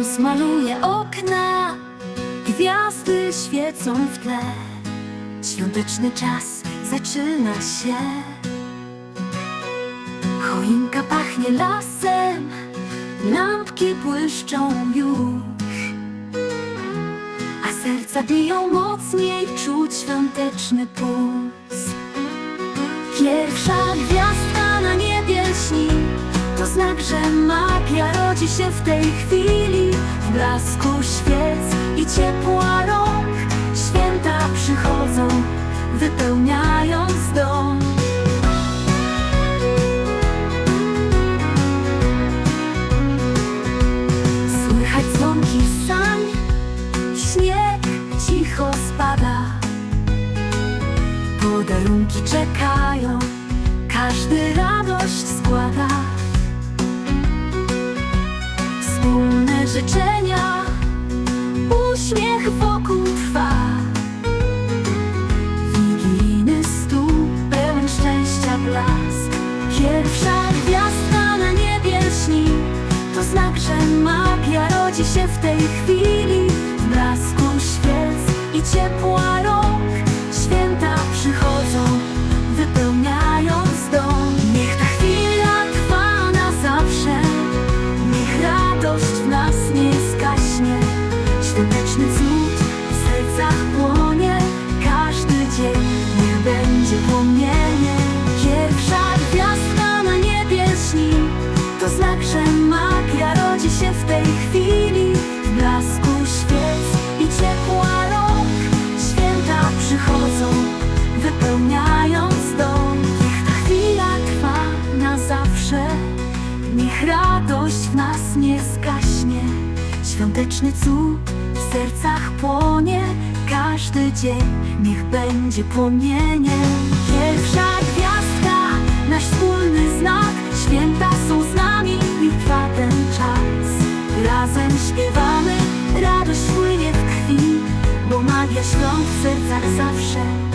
rozmaluje okna, gwiazdy świecą w tle. Świąteczny czas zaczyna się. Choinka pachnie lasem, lampki błyszczą już. A serca biją mocniej, czuć świąteczny puls. Pierwsza że magia rodzi się w tej chwili. W blasku świec i ciepła rąk Święta przychodzą, wypełniając dom. Słychać dzwonki sań Śnieg cicho spada. Podarunki czekają, każdy radość życzenia, uśmiech wokół trwa. Wigilijny stół, pełen szczęścia blask. Pierwsza gwiazdka na niebie śni, to znak, że magia rodzi się w tej chwili. W blasku świec i ciepła rąk, Świąteczny cud w sercach płonie, każdy dzień niech będzie płomieniem. Pierwsza gwiazdka na niebie śni, to znak, że magia rodzi się w tej chwili. W blasku świec i ciepła rąk, święta przychodzą, wypełniając dom. Niech ta chwila trwa na zawsze, niech radość w nas nie zgaśnie. Świąteczny cud w sercach płonie, każdy dzień niech będzie płomieniem. Pierwsza gwiazdka, nasz wspólny znak, święta są z nami i trwa ten czas. Razem śpiewamy, radość płynie w krwi, bo magia świąt w sercach zawsze